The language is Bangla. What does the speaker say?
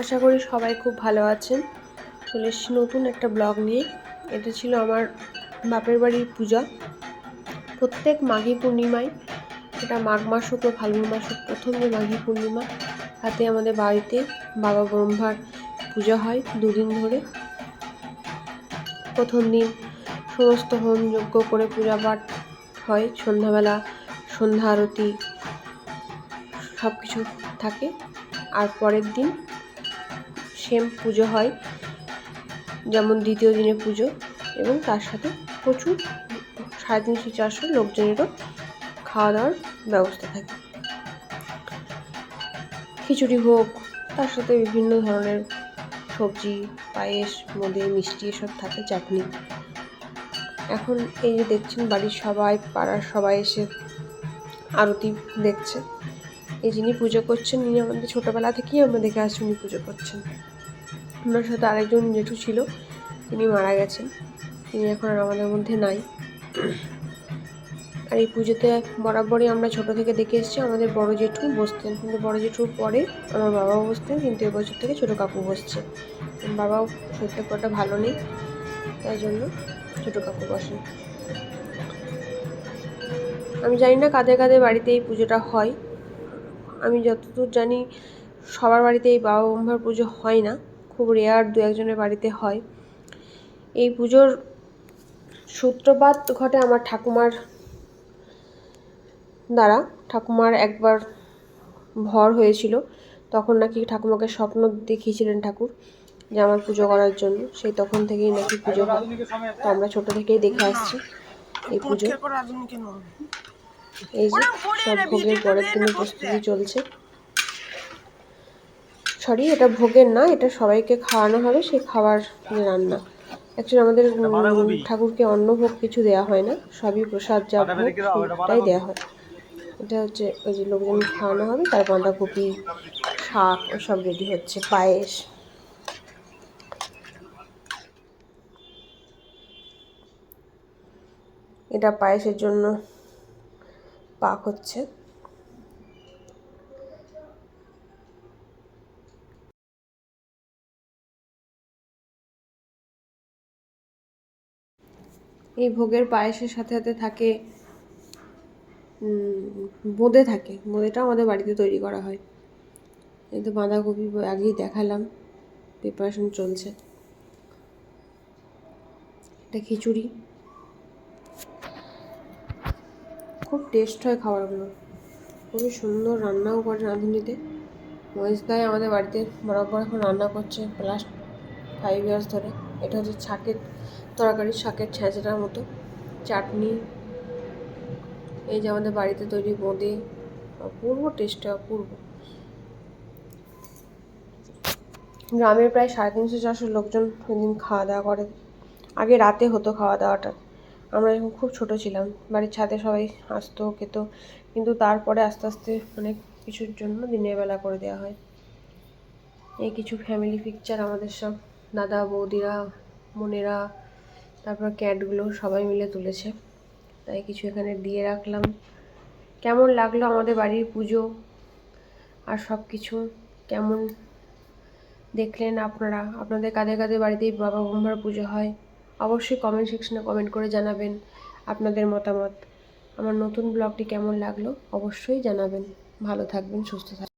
আশা করি সবাই খুব ভালো আছেন। চলে এসেছি নতুন একটা ব্লগ নিয়ে। এটা ছিল আমার বাপের বাড়ির পূজা। প্রত্যেক মাঘী পূর্ণিমায়, এটা মাঘ মাস হোক বা ফাল্গুন মাস হোক, প্রথম যে মাঘী পূর্ণিমা, তাতে আমাদের বাড়িতে বাবা ব্রহ্মার পূজা হয় দুদিন ধরে। প্রথম দিন সমস্ত হোম যজ্ঞ করে পূজা পাঠ হয়, সন্ধ্যাবেলা সন্ধ্যা আরতি সব কিছু থাকে। আর পরের দিন সেম পুজো হয়, যেমন দ্বিতীয় দিনে পুজো এবং তার সাথে প্রচুর সাড়ে তিনশো চারশো লোকজনেরও খাওয়া দাওয়ার ব্যবস্থা থাকে। খিচুড়ি হোক, তার সাথে বিভিন্ন ধরনের সবজি, পায়েস, মোদে, মিষ্টি এসব থাকে, চাটনি। এখন এই যে দেখছেন বাড়ির সবাই, পাড়ার সবাই এসে আরতি দেখছে। এই যিনি পুজো করছেন, ইনি আমাদের ছোটোবেলা থেকেই আমরা দেখে উনি পুজো করছেন। ওনার সাথে আরেকজন জেঠু ছিল, তিনি মারা গেছেন। তিনি এখন আর আমাদের মধ্যে নাই। আর এই পুজোতে বরাবরই আমরা ছোট থেকে দেখে এসেছি, আমাদের বড় জেঠু বসতেন। কিন্তু বড় জেঠুর পরে আমার বাবাও বসতেন, কিন্তু এবছর থেকে ছোটো কাকু বসছে। বাবাও শরীরটা একটা ভালো নেই, তাই জন্য ছোটো কাকু বসেন। আমি জানি না কাদের কাদের বাড়িতে এই পুজোটা হয়। আমি যতদূর জানি, সবার বাড়িতে এই বাবা ব্রহ্মার পুজো হয় না। খুব রেয়ার দু একজনের বাড়িতে হয়। এই পুজোর সূত্রপাত ঘটে আমার ঠাকুমার দ্বারা। ঠাকুমার একবার ভর হয়েছিল তখন নাকি ঠাকুমাকে স্বপ্ন দেখিয়েছিলেন ঠাকুর যে আমার পুজো করার জন্য। সেই তখন থেকেই নাকি পুজো তো আমরা ছোট থেকেই দেখে আসছি এই পুজো। এই যে সব ভোগের পরের দিনের প্রস্তুতি চলছে। সরি এটা ভোগের না এটা সবাইকে খাওয়ানো হবে সেই খাবার যে রান্না। অ্যাকচুয়ালি আমাদের ঠাকুরকে অন্ন ভোগ কিছু দেওয়া হয় না সবই প্রসাদ যা ভোগ সেটাই দেওয়া হয়। এটা হচ্ছে ওই যে লোকজন খাওয়ানো হবে তার বাঁধাকপি শাক সব রেডি হচ্ছে পায়েস। এটা পায়েসের জন্য পাক হচ্ছে। এই ভোগের পায়েসের সাথে সাথে থাকে বোঁদে থাকে। বোঁদেটা আমাদের বাড়িতে তৈরি করা হয়। এই তো বাঁধাকপি আগেই দেখালাম। প্রিপারেশন চলছে। এটা খিচুড়ি। খুব টেস্ট হয় খাবারগুলো। খুবই সুন্দর রান্নাও করে রাঁধুনিতে। মহেশ দাই আমাদের বাড়িতে বরাবর এখন রান্না করছে লাস্ট ফাইভ ইয়ার্স ধরে। এটা হচ্ছে শাকের তরকারি শাকের ছ্যাঁচড়ার মতো, চাটনি, এই যে আমাদের বাড়িতে তৈরি বোঁদে অপূর্ব টেস্টে অপূর্ব গ্রামের প্রায় সাড়ে তিনশো চারশো লোকজন ওইদিন খাওয়া দাওয়া করে। আগে রাতে হতো খাওয়া দাওয়াটা। আমরা যখন খুব ছোট ছিলাম, বাড়ির ছাদে সবাই আসতো, খেত, কিন্তু তারপরে আস্তে আস্তে অনেক কিছুর জন্য দিনের বেলা করে দেওয়া হয়। এই কিছু ফ্যামিলি পিকচার আমাদের সব, দাদা, বৌদিরা, বোনেরা তারপর ক্যাটগুলো সবাই মিলে তুলেছে। তাই কিছু এখানে দিয়ে রাখলাম। কেমন লাগল আমাদের বাড়ির পুজো আর সব কিছু কেমন দেখলেন আপনারা? আপনাদের কাদের কাদের বাড়িতেই বাবা ব্রহ্মার পুজো হয়? অবশ্যই কমেন্ট সেকশনে কমেন্ট করে জানাবেন আপনাদের মতামত। আমার নতুন ব্লগটি কেমন লাগল অবশ্যই জানাবেন। ভালো থাকবেন, সুস্থ থাকবেন।